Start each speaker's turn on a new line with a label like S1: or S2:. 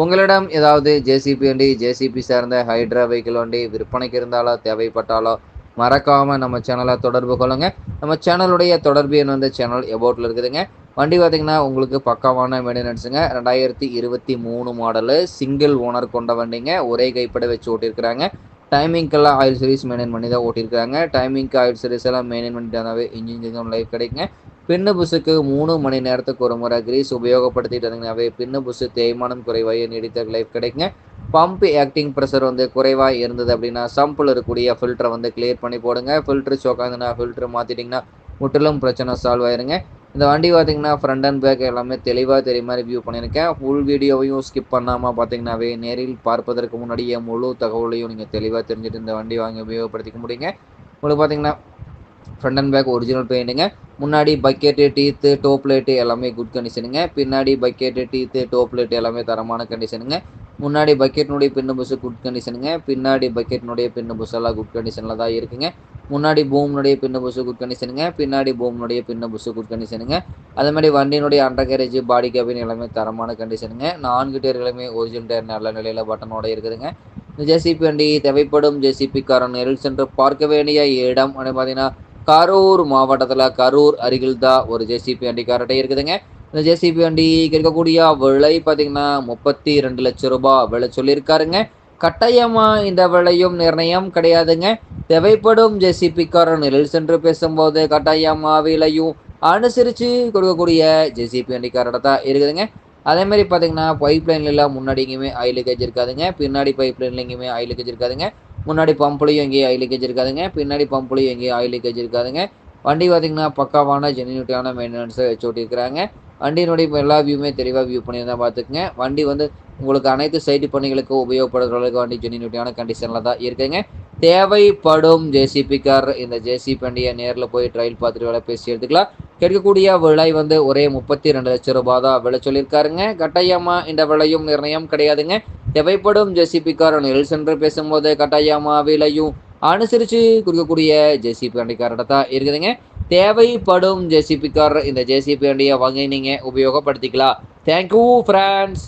S1: உங்களிடம் ஏதாவது ஜேசிபி வண்டி ஜேசிபி சார்ந்த ஹைட்ரா வெஹிக்கிள் வண்டி விற்பனைக்கு இருந்தாலோ தேவைப்பட்டாலோ மறக்காமல் நம்ம சேனலை தொடர்பு கொள்ளுங்க. நம்ம சேனலுடைய தொடர்பு எண் வந்து சேனல் எபோட்டில் இருக்குதுங்க. வண்டி பார்த்தீங்கன்னா உங்களுக்கு பக்காவான மெயின்டெனன்ஸுங்க ரெண்டாயிரத்தி இருபத்தி மூணு மாடலு சிங்கிள் ஓனர் கொண்ட வண்டிங்க. ஒரே கைப்பட வச்சு ஓட்டியிருக்கிறாங்க. டைமிங்க்கெல்லாம் ஆயில் சர்வீஸ் மெயின்டைன் பண்ணி தான் ஓட்டியிருக்காங்க டைமிங்க்கு ஆயில் சர்வீஸ் எல்லாம் மெயின்டைன் பண்ணிட்டாவே இன்ஜின் லைஃப் கிடைக்குங்க. பின்னு புசுக்கு மூணு மணி நேரத்துக்கு ஒரு முறை கிரீஸ் உபயோகப்படுத்திட்டு இருந்தீங்கன்னாவே பின்னு புசு தேய்மானம் குறைவாக நீடித்த லைஃப் கிடைக்குங்க. பம்ப் ஆக்டிங் ப்ரெஷர் வந்து குறைவாக இருந்தது அப்படின்னா சம்பில் இருக்கக்கூடிய ஃபில்டரை வந்து கிளியர் பண்ணி போடுங்க. ஃபில்ட்ரு சோக்காந்துன்னா ஃபில்ட்ரு மாற்றிட்டிங்கன்னா முற்றிலும் பிரச்சனை சால்வ் ஆயிருங்க. இந்த வண்டி பார்த்தீங்கன்னா ஃப்ரண்ட் அண்ட் பேக் எல்லாமே தெளிவாக தெரிய மாதிரி வியூ பண்ணியிருக்கேன். ஃபுல் வீடியோவையும் ஸ்கிப் பண்ணாமல் பார்த்தீங்கன்னாவே நேரில் பார்ப்பதற்கு முன்னாடியே முழு தகவலையும் நீங்கள் தெளிவாக தெரிஞ்சுட்டு இந்த வண்டி வாங்கி உபயோகப்படுத்திக்க முடியுங்க. உங்களுக்கு பார்த்தீங்கன்னா ஃப்ரண்ட் அண்ட் பேக் ஒரிஜினல் பெயிண்ட்டுங்க முன்னாடி பக்கெட்டு டீத்து டோப் லைட்டு எல்லாமே குட் கண்டிஷனுங்க பின்னாடி பக்கெட்டு டீத்து டோப் லைட்டு எல்லாமே தரமான கண்டிஷனுங்க முன்னாடி பக்கெட்னுடைய பின்னு புஸ்ஸு குட் கண்டிஷனுங்க பின்னாடி பக்கெட்னுடைய பின்னு புஸ் எல்லாம் குட் கண்டிஷனில் தான் இருக்குங்க. முன்னாடி பூம்னுடைய பின்னு புஸ் குட் கண்டிஷனுங்க பின்னாடி பூம்னுடைய பின்னு புஸ்ஸு குட் கண்டிஷனுங்க அதே மாதிரி வண்டியினுடைய அண்டர் கேரேஜ் பாடி கேபின் எல்லாமே தரமான கண்டிஷனுங்க நான்கு டயர்களுமே ஒரிஜினல் டயர் நல்ல நிலையில் பட்டனோட இருக்குதுங்க. இந்த ஜேசிபி வண்டி தேவைப்படும் ஜேசிபி காரன் நேரில் சென்று பார்க்க வேண்டிய இடம். அப்படின்னு பார்த்தீங்கன்னா கரூர் மாவட்டத்தில் கரூர் அருகில் தான் ஒரு ஜேசிபி வண்டி காரட்டை இருக்குதுங்க. இந்த ஜேசிபி வண்டி இருக்கக்கூடிய விலை பார்த்தீங்கன்னா முப்பத்தி ரெண்டு லட்சம் ரூபாய் விலை சொல்லியிருக்காருங்க. கட்டாயமாக இந்த விலையும் நிர்ணயம் கிடையாதுங்க. தேவைப்படும் ஜேசிபிக்காரன் நிலையில் சென்று பேசும்போது கட்டாயமாக விலையும் அனுசரித்து கொடுக்கக்கூடிய ஜேசிபி வண்டிக்காரோட தான் இருக்குதுங்க. அதே மாதிரி பார்த்தீங்கன்னா பைப் லைன்லாம் முன்னாடி எங்கேயுமே ஆயில் கேஜ் இருக்காதுங்க. பின்னாடி பைப் லைன்ல எங்கேயுமே ஆயில் கேஜ் இருக்காதுங்க. முன்னாடி பம்ப்லையும் எங்கேயும் ஆயில் லீக்கேஜ் இருக்காதுங்க. பின்னாடி பம்ப்லையும் எங்கேயும் ஆயில் லீக்கேஜ் இருக்காதுங்க. வண்டி பார்த்திங்கன்னா பக்காவான ஜென்யூனிட்டியான மெயின்டெனன்ஸை வச்சு ஓட்டியிருக்கிறாங்க. வண்டியினுடைய எல்லா வியூமே தெளிவாக வியூ பண்ணி தான் பார்த்துக்குங்க வண்டி வந்து உங்களுக்கு அனைத்து சைட்டு பணிகளுக்கும் உபயோகப்படுற அளவுக்கு வண்டி ஜென்யூனிட்டியான கண்டிஷனில் தான் இருக்குங்க. தேவைப்படும் ஜேசிபி கார் இந்த ஜேசிபி வண்டியை நேரில் போய் ட்ரையல் பார்த்துட்டு வேலை பேசி எடுத்துக்கலாம். கிடைக்கக்கூடிய விலை வந்து ஒரே முப்பத்தி ரெண்டு லட்சம் ரூபாய் தான் விலை சொல்லியிருக்காருங்க. கட்டாயமா இந்த விலையும் நிர்ணயம் கிடையாதுங்க. தேவைப்படும் ஜேசிபி நெல் சென்று பேசும்போது கட்டாயமா விலையும் அனுசரித்து கொடுக்கக்கூடிய ஜேசிபி வண்டிக்காரோட தான் இருக்குதுங்க. தேவைப்படும் ஜேசிபி கார் இந்த ஜேசிபி வண்டியை வாங்கி நீங்கள் உபயோகப்படுத்திக்கலாம். Thank you France